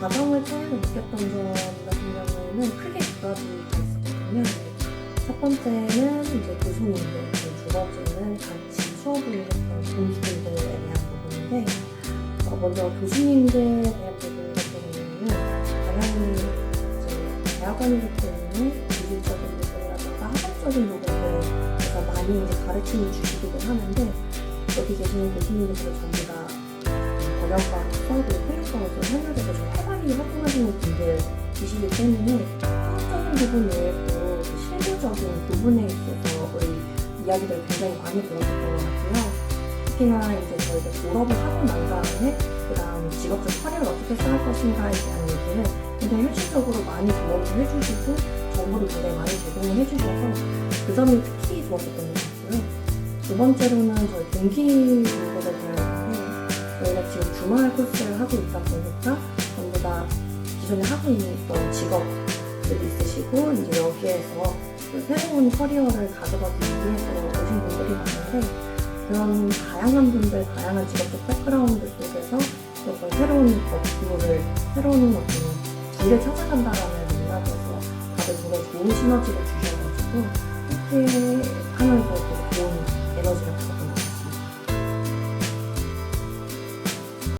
과정을 처음 느꼈던 점 같은 경우에는 크게 두 가지가 있었거든요. 첫 번째는 이제 교수님들, 그리고 두 번째는 같이 수업을 했던 동기들에 대한 부분인데, 어, 먼저 교수님들에 대한 부분 같은 경우에는 당연히 이제 대학원이기 때문에 기술적인 부분이라든가 학업적인 부분들에서 많이 이제 가르침을 주시기도 하는데, 여기 계시는 교수님들은 전부 다 번역과 수업을 통역과로서 현역에서 좀 활발히 활동하시는 분들이시기 때문에 학업적인 부분 외에도 그 실무적인 부분에 있어서 우리 이야기를 굉장히 많이 들었었던 것 같고요. 특히나 이제 저희가 졸업을 하고 난 다음에 그 다음 직업적 커리어를 어떻게 쌓을 것인가에 대한 얘기를 굉장히 현실적으로 많이 조언을 해주시고 정보를 굉장히 많이 제공을 해주셔서 그 점이 특히 좋았었던 것 같고요. 두 번째로는 저희 동기 분들에 대한 저희가 지금 주말 코스를 하고 있다 보니까 전부 다 기존에 하고 있던 직업들이 있으시고 이제 여기에서 또 새로운 커리어를 가져가기 위해서 오신 분들이 많은데 그런 다양한 분들, 다양한 직업적 백그라운드 속에서 어떤 새로운 업무를, 새로운 어떤 길을 찾아간다라는 맥락에서 다들 굉장히 좋은 시너지를 주셔가지고 함께 하면서